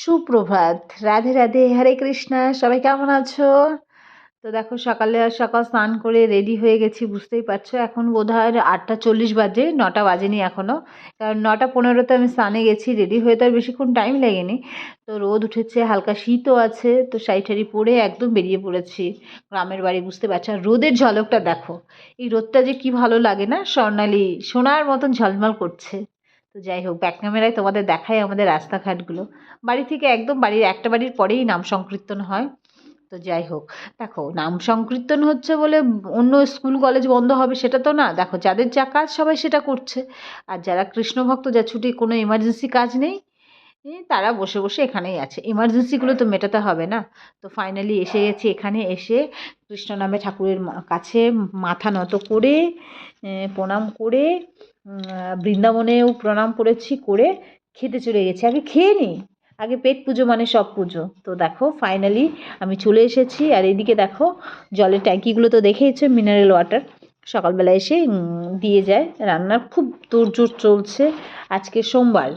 সুপ্রভাত। রাধে রাধে, হরে কৃষ্ণা, সবাই কেমন আছো? তো দেখো, সকালে আর সকাল স্নান করে রেডি হয়ে গেছি, বুঝতেই পারছ। এখন বোধ হয় আটটা চল্লিশ বাজে, নটা বাজেনি এখনও কারণ নটা পনেরোতে আমি স্নানে গেছি রেডি হয়ে তো আর বেশিক্ষণ টাইম লাগেনি। তো রোদ উঠেছে, হালকা শীতও আছে, তো শাড়ি পরে একদম বেরিয়ে পড়েছি। গ্রামের বাড়ি, বুঝতে পারছ? আর রোদের ঝলকটা দেখো, এই রোদটা যে কি ভালো লাগে না? স্বর্ণালী সোনার মতন ঝলমল করছে। তো যাই হোক ব্যাক ক্যামেরায় তোমাদের দেখাই আমাদের রাস্তাঘাটগুলো। বাড়ি থেকে একদম বাড়ির একটা বাড়ির পরেই নাম সংকীর্তন হয়। তো যাই হোক, দেখো, নাম সংকীর্তন হচ্ছে বলে অন্য স্কুল, কলেজ বন্ধ হবে সেটা তো না। দেখো, যাদের যা কাজ সবাই সেটা করছে। আর যারা কৃষ্ণ ভক্ত, যা ছুটি কোনো এমার্জেন্সি কাজ নেই তারা বসে বসে এখানেই আছে। এমার্জেন্সিগুলো তো মেটাতে হবে না। তো ফাইনালি এসে গেছি এখানে এসে কৃষ্ণ নামে ঠাকুরের কাছে মাথা নত করে প্রণাম করে বৃন্দাবনেও প্রণাম করেছি করে খেতে চলে গেছি। আগে খেয়ে নিই আগে পেট পুজো মানে সব পুজো। তো দেখো ফাইনালি আমি চলে এসেছি। আর এদিকে দেখো, জলের ট্যাঙ্কিগুলো তো দেখেইছো মিনারেল ওয়াটার সকালবেলা এসে দিয়ে যায়। রান্নার খুব তোড়জোড় চলছে। আজকে সোমবার।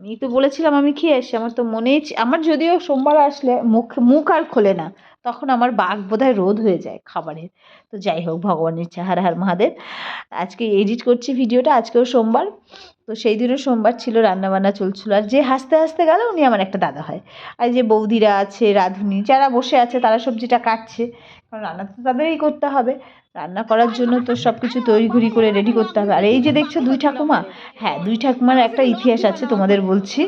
আমি তো বলেছিলাম আমি খেয়ে আসি আমার তো মনেই আমার যদিও সোমবার আসলে মুখ মুখ আর খোলে না, তখন আমার বাঘ বোধহয় রোধ হয়ে যায় খাবারের। তো যাই হোক, ভগবানের ইচ্ছা হার হার মহাদেব। আজকে এডিট করছি ভিডিওটা, আজকেও সোমবার। তো সেই দিনও সোমবার ছিল, রান্নাবান্না চলছিল। আর যে হাসতে হাসতে গেল, উনি আমার একটা দাদা হয়। আর যে বৌদিরা আছে, রাঁধুনি, যারা বসে আছে, তারা সবজিটা কাটছে। কারণ রান্না তো তাদেরই করতে হবে। রান্না করার জন্য তো সব কিছু তৈরি করে রেডি করতে হবে। আর এই যে দেখছ দুই ঠাকুমা হ্যাঁ দুই ঠাকুমার একটা ইতিহাস আছে তোমাদের বলছি।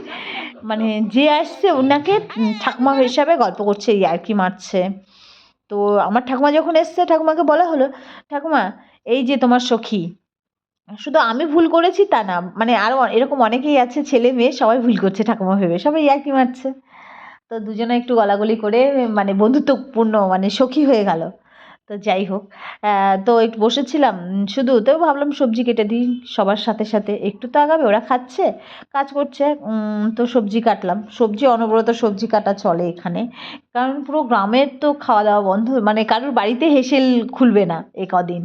মানে যে আসছে ওনাকে ঠাকুমা হিসাবে গল্প করছে আর কি মারছে। তো আমার ঠাকুমা যখন এসছে, ঠাকুমাকে বলা হলো, ঠাকুমা, এই যে তোমার সখী, শুধু আমি ভুল করেছি তা না মানে আরও এরকম অনেকেই আছে, ছেলে মেয়ে, সবাই ভুল করছে ঠাকুমা ভেবে, সবাই ইয়ার্কি মারছে। তো দুজনে একটু গলাগলি করে মানে বন্ধুত্বপূর্ণ মানে সখী হয়ে গেল। তো যাই হোক তো একটু বসেছিলাম, শুধু তো ভাবলাম সবজি কেটে দিই, সবার সাথে সাথে একটু তো আগাবে, ওরা খাচ্ছে, কাজ করছে তো সবজি কাটলাম। সবজি, অনবরত সবজি কাটা চলে এখানে, কারণ পুরো গ্রামের তো খাওয়া দাওয়া বন্ধ মানে কারোর বাড়িতে হেসেল খুলবে না এ কদিন।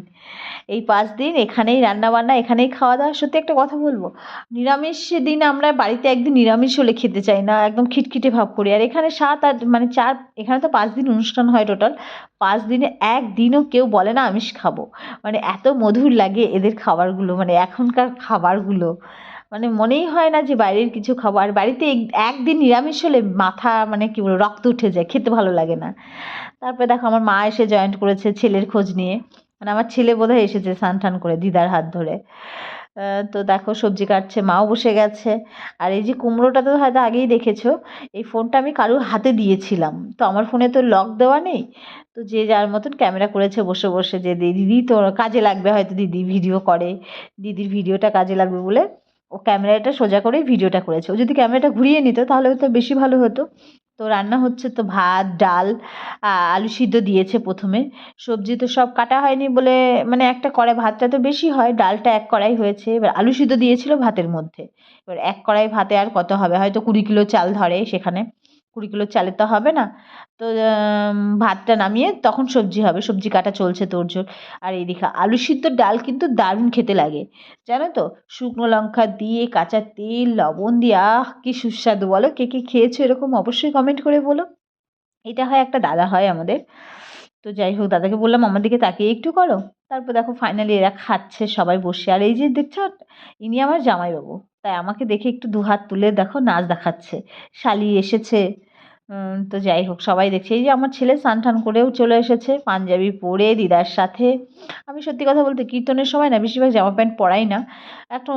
এই পাঁচ দিন এখানেই রান্না বান্না এখানেই খাওয়া দাওয়া সত্যি একটা কথা বলব, নিরামিষ দিন আমরা বাড়িতে একদিন নিরামিষ হলে খেতে চাই না, একদম খিটখিটে ভাব করি। আর এখানে সাত আট মানে চার, এখানে তো পাঁচ দিন অনুষ্ঠান হয় টোটাল পাঁচ দিনে একদিনও কেউ বলে না, আমিষ খাব। মানে এত মধুর লাগে এদের খাবারগুলো মানে এখনকার খাবারগুলো। মানে মনেই হয় না যে বাইরের কিছু খাবার বাড়িতে একদিন নিরামিষ হলে মাথা মানে কী বলব, রক্ত উঠে যায়, খেতে ভালো লাগে না। তারপরে দেখো, আমার মা এসে জয়েন্ট করেছে ছেলের খোঁজ নিয়ে। মানে আমার ছেলে বোধহয় এসেছে স্নান টান করে দিদার হাত ধরে। তো দেখো সবজি কাটছে, মাও বসে গেছে। আর এই যে কুমড়োটা তো হয়তো আগেই দেখেছ, এই ফোনটা আমি কারুর হাতে দিয়েছিলাম। তো আমার ফোনে তো লক দেওয়া নেই। তো যে যার মতন ক্যামেরা করেছে বসে বসে যে, দিদি তো কাজে লাগবে হয়তো দিদি ভিডিও করে। দিদির ভিডিওটা কাজে লাগবে বলে ও ক্যামেরাটা সোজা করেই ভিডিওটা করেছে। ও যদি ক্যামেরাটা ঘুরিয়ে নিত তাহলে হয়তো বেশি ভালো হতো। তো রান্না হচ্ছে তো ভাত, ডাল আলু সিদ্ধ দিয়েছে প্রথমে। সবজি তো সব কাটা হয়নি বলে মানে একটা কড়াই, ভাতটা তো বেশি হয়, ডালটা এক কড়াই হয়েছে। এবার আলু সিদ্ধ দিয়েছিল ভাতের মধ্যে। এবার এক কড়াই ভাতে আর কত হবে? হয়তো কুড়ি কিলো চাল ধরে সেখানে। কুড়ি কিলো তো হবে না। তো ভাতটা নামিয়ে তখন সবজি হবে, সবজি কাটা চলছে তোড়জোড় আর এদিকে আলু সিদ্ধ ডাল কিন্তু দারুণ খেতে লাগে। জানো তো? শুকনো লঙ্কা দিয়ে কাঁচা তেল, লবণ দিয়ে, আহ, কী সুস্বাদু। বলো, কে কে খেয়েছো এরকম অবশ্যই কমেন্ট করে বলো। এটা হয় একটা দাদা হয় আমাদের। তো যাই হোক, দাদাকে বললাম, আমার দিকে তাকিয়ে একটু করো। তারপর দেখো ফাইনালি এরা খাচ্ছে সবাই বসে। আর এই যে দেখছ, ইনি আমার জামাইবাবু। তাই আমাকে দেখে একটু দু হাত তুলে দেখো নাচ দেখাচ্ছে। শালি এসেছে। তো যাই হোক, সবাই দেখছে। এই যে আমার ছেলে স্নান টান করেও চলে এসেছে, পাঞ্জাবি পরে, দিদার সাথে। আমি সত্যি কথা বলতে কীর্তনের সময় না, বেশিরভাগ জামা প্যান্ট পরাই না। একটা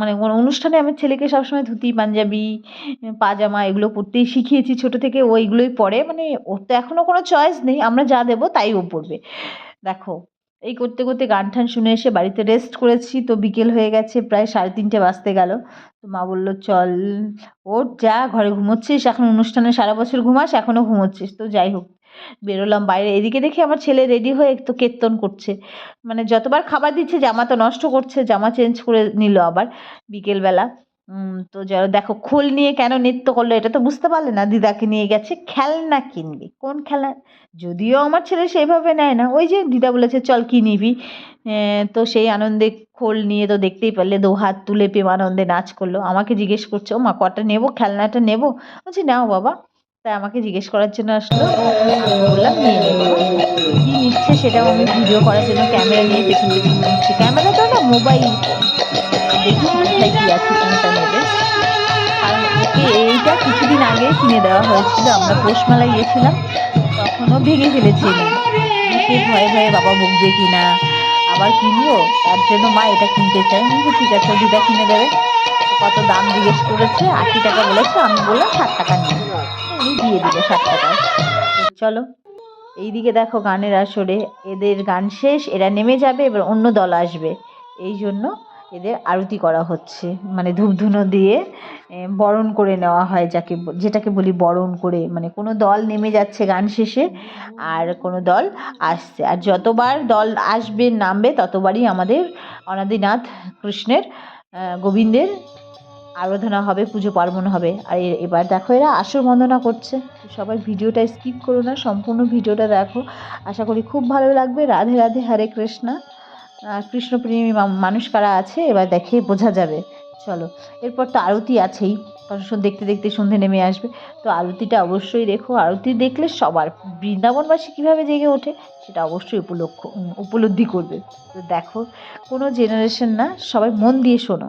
মানে কোনো অনুষ্ঠানে আমার ছেলেকে সবসময় ধুতি, পাঞ্জাবি পাজামা এগুলো পরতেই শিখিয়েছি। ছোটো থেকে ও এইগুলোই পরে। মানে ওর তো এখনও কোনো চয়েস নেই, আমরা যা দেবো তাই ও পরবে। দেখো এই করতে করতে গান ঠান শুনে এসে বাড়িতে রেস্ট করেছি। তো বিকেল হয়ে গেছে, প্রায় সাড়ে তিনটে বাজতে গেল। তো মা বলল, চল, ওঠ, যা, ঘরে ঘুমোচ্ছিস। এখন অনুষ্ঠানে সারা বছর ঘুমাস, এখনও ঘুমোচ্ছিস। তো যাই হোক, বেরোলাম বাইরে। এদিকে দেখি আমার ছেলে রেডি হয়ে একটু কীর্তন করছে। মানে যতবার খাবার দিচ্ছে, জামা তো নষ্ট করছে, জামা চেঞ্জ করে নিল আবার বিকেলবেলা। তো যারা দেখো, খোল নিয়ে কেন নৃত্য করল এটা তো বুঝতে পারলে না, দিদাকে নিয়ে গেছে খেলনা কিনবে। কোন খেলনা যদিও আমার ছেলে সেইভাবে নেয় না। ওই যে দিদা বলেছে, চল কি নিবি? তো সেই আনন্দে খোল নিয়ে তো দেখতেই পারলে, দু হাত তুলে প্রেম আনন্দে নাচ করল। আমাকে জিজ্ঞেস করছে, ও মা, কটা নেব? খেলনাটা নেব? বলছি, নাও বাবা। তাই আমাকে জিজ্ঞেস করার জন্য আসলো। বললাম, নিয়ে নেব কী নিচ্ছে সেটাও আমি ভিডিও করার জন্য ক্যামেরা নিয়ে পেছন পেছন নিচ্ছি ক্যামেরাটা না মোবাইল। দেখি। কোথায় কী আছে কোনটা নেবে এইটা কিছুদিন আগে কিনে দেওয়া হয়েছিল, আমরা পৌষমেলায় গিয়েছিলাম, তখনও ভেঙে ফেলেছে। সে ভয়ে ভয়ে বাবা বকবে কি না আবার কিনবো? তার জন্য মা এটা কিনতে চাই ঠিক আছে, দিদা কিনে দেবে। কত দাম জিজ্ঞেস করেছে, আশি টাকা বলেছে, আমি বললাম, ষাট টাকা নিয়ে উনি দিয়ে দিল ষাট টাকা। চলো, এইদিকে দেখো গানের আসরে, এদের গান শেষ, এরা নেমে যাবে, এবার অন্য দল আসবে। এই জন্য এদের আরতি করা হচ্ছে। মানে ধূপধুনো দিয়ে বরণ করে নেওয়া হয় যাকে যেটাকে বলি বরণ করে। মানে কোনো দল নেমে যাচ্ছে গান শেষে আর কোনো দল আসছে। আর যতবার দল আসবে, নামবে, ততবারই আমাদের অনাদিনাথ কৃষ্ণের গোবিন্দের আরাধনা হবে, পুজো পার্বণ হবে। আর এবার দেখো এরা আসর বন্দনা করছে। সবাই ভিডিওটা স্কিপ করো না, সম্পূর্ণ ভিডিওটা দেখো। আশা করি খুব ভালো লাগবে। রাধে রাধে, হরে কৃষ্ণা। কৃষ্ণপ্রেমী মানুষ কারা আছে, এবার দেখে বোঝা যাবে। চলো, এরপর তো আরতি আছেই। কারণ দেখতে দেখতে সন্ধে নেমে আসবে। তো আরতিটা অবশ্যই দেখো। আরতি দেখলে সবার বৃন্দাবনবাসী কীভাবে জেগে ওঠে, সেটা অবশ্যই উপলক্ষ উপলব্ধি করবে। তো দেখো, কোনো জেনারেশন না, সবাই মন দিয়ে শোনো।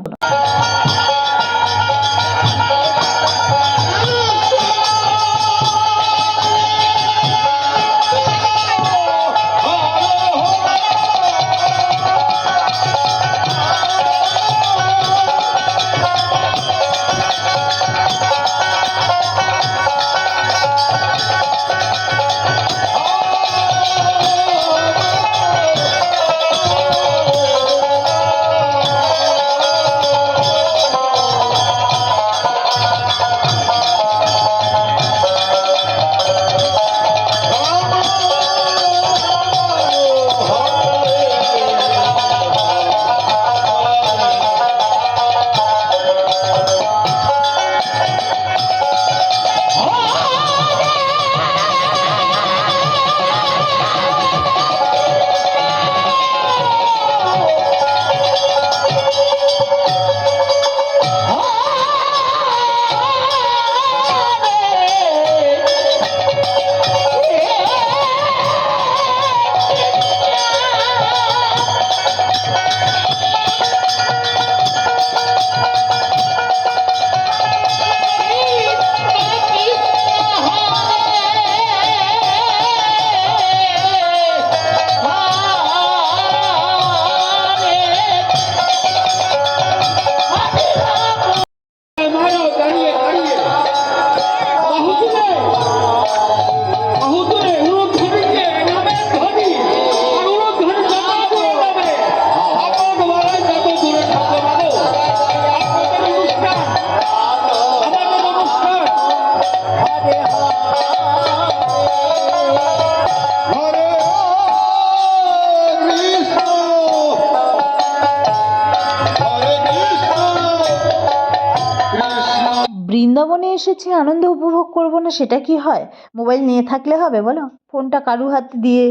এসেছি, আনন্দ উপভোগ করব না, সেটা কি হয়? মোবাইল নিয়ে থাকলে হবে, বলো? ফোনটা কারু হাত দিয়ে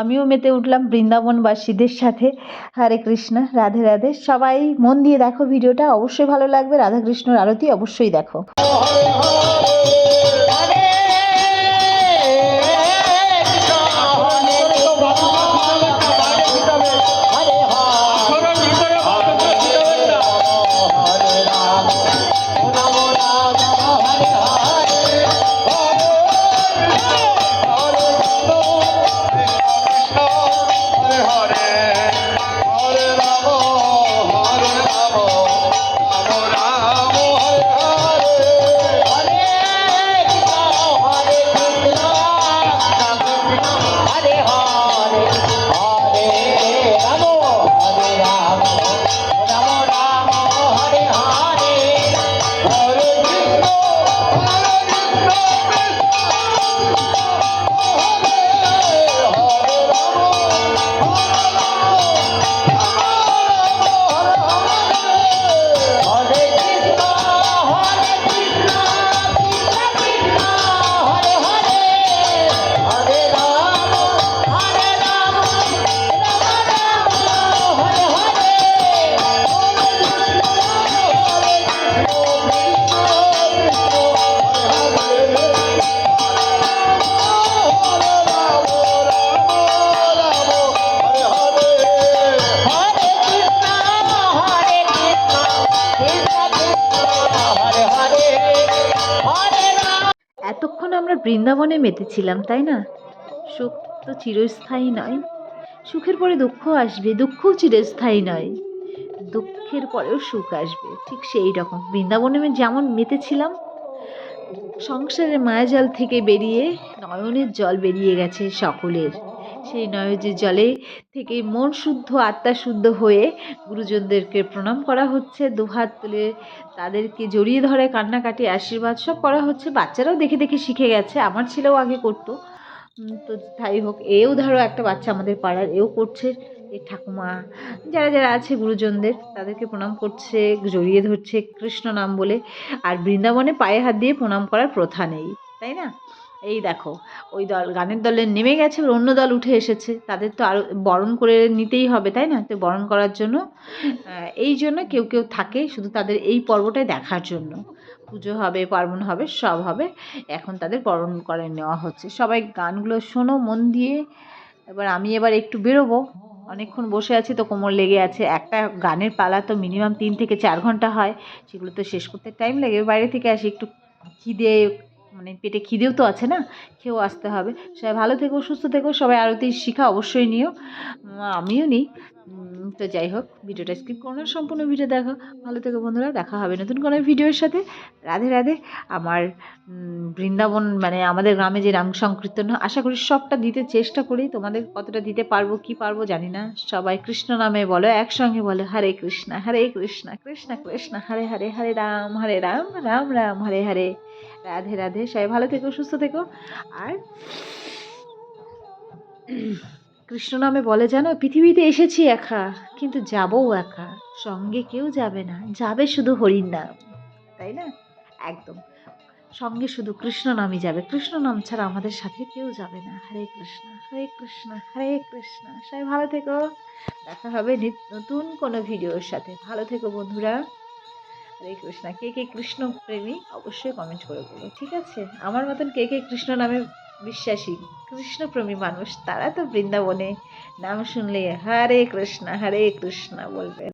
আমিও মেতে উঠলাম বৃন্দাবনবাসীদের সাথে। হরে কৃষ্ণ, রাধে রাধে। সবাই মন দিয়ে দেখো ভিডিওটা, অবশ্যই ভালো লাগবে। রাধাকৃষ্ণর আরতি অবশ্যই দেখো। বৃন্দাবনে মেতেছিলাম, তাই না? সুখ তো চিরস্থায়ী নয়। সুখের পরে দুঃখ আসবে, দুঃখও চিরস্থায়ী নয়। দুঃখের পরেও সুখ আসবে, ঠিক সেই রকম। বৃন্দাবনে আমি যেমন মেতেছিলাম, সংসারের মায়াজাল থেকে বেরিয়ে নয়নের জল বেরিয়ে গেছে সকলের। সেই নয়নের জলে থেকে মন শুদ্ধ, আত্মা শুদ্ধ হয়ে গুরুজনদেরকে প্রণাম করা হচ্ছে, দুহাত তুলে তাদেরকে জড়িয়ে ধরে কান্নাকাটি, আশীর্বাদ সব করা হচ্ছে। বাচ্চারাও দেখে দেখে শিখে গেছে, আমার ছেলেও আগে করতো। তো যাই হোক, এও ধরো একটা বাচ্চা আমাদের পাড়ার, এও করছে। এ ঠাকুমা, যারা যারা আছে গুরুজনদের, তাদেরকে প্রণাম করছে, জড়িয়ে ধরছে, কৃষ্ণ নাম বলে। আর বৃন্দাবনে পায়ে হাত দিয়ে প্রণাম করার প্রথা নেই, তাই না? এই দেখো, ওই দল, গানের দলে নেমে গেছে, এবার অন্য দল উঠে এসেছে। তাদের তো আরও বরণ করে নিতেই হবে, তাই না? তো বরণ করার জন্য। এই জন্য কেউ কেউ থাকে শুধু তাদের এই পর্বটাই দেখার জন্য। পুজো হবে, পার্বণ হবে, সব হবে। এখন তাদের বরণ করে নেওয়া হচ্ছে। সবাই গানগুলো শোনো, মন দিয়ে। এবার আমি এবার একটু বেরোবো। অনেকক্ষণ বসে আছি তো কোমর লেগে আছে। একটা গানের পালা তো মিনিমাম তিন থেকে চার ঘণ্টা হয়। সেগুলো তো শেষ করতে টাইম লাগে। বাইরে থেকে আসি, একটু খিদে মানে পেটে খিদেও তো আছে না, খেয়েও আসতে হবে। সবাই ভালো থেকো, সুস্থ থেকো, সবাই আরতি শিখা অবশ্যই নিও। আমিও নিই। তো যাই হোক, ভিডিওটা স্কিপ করো না, সম্পূর্ণ ভিডিও দেখো। ভালো থেকো বন্ধুরা, দেখা হবে নতুন কোনো ভিডিওর সাথে। রাধে রাধে। আমার বৃন্দাবন মানে আমাদের গ্রামে যে রাম সংকীর্তন, আশা করি সবটা দিতে চেষ্টা করি। তোমাদের কতটা দিতে পারব, কি পারব জানি না। সবাই কৃষ্ণ নামে বলো, একসঙ্গে বলো, হরে কৃষ্ণ হরে কৃষ্ণ কৃষ্ণ কৃষ্ণ, হরে হরে হরে রাম হরে রাম রাম রাম, হরে হরে। রাধে রাধে। সবাই ভালো থেকো, সুস্থ থেকো। আর কৃষ্ণ নামে বলে, জানো, পৃথিবীতে এসেছি একা, কিন্তু যাবও একা। সঙ্গে কেউ যাবে না, যাবে শুধু হরির নাম। তাই না? একদম। সঙ্গে শুধু কৃষ্ণ নামই যাবে। কৃষ্ণ নাম ছাড়া আমাদের সাথে কেউ যাবে না। হরে কৃষ্ণ হরে কৃষ্ণ হরে কৃষ্ণ। সবাই ভালো থেকো। দেখা হবে নিত- নতুন কোনো ভিডিওর সাথে। ভালো থেকো বন্ধুরা। হরে কৃষ্ণ। কে কে কৃষ্ণ প্রেমী অবশ্যই কমেন্ট করে বলো, ঠিক আছে? আমার মতন কে কে কৃষ্ণ নামে বিশ্বাসী কৃষ্ণপ্রেমী মানুষ তারা তো বৃন্দাবনে নাম শুনলে হরে কৃষ্ণ হরে কৃষ্ণ বলবে।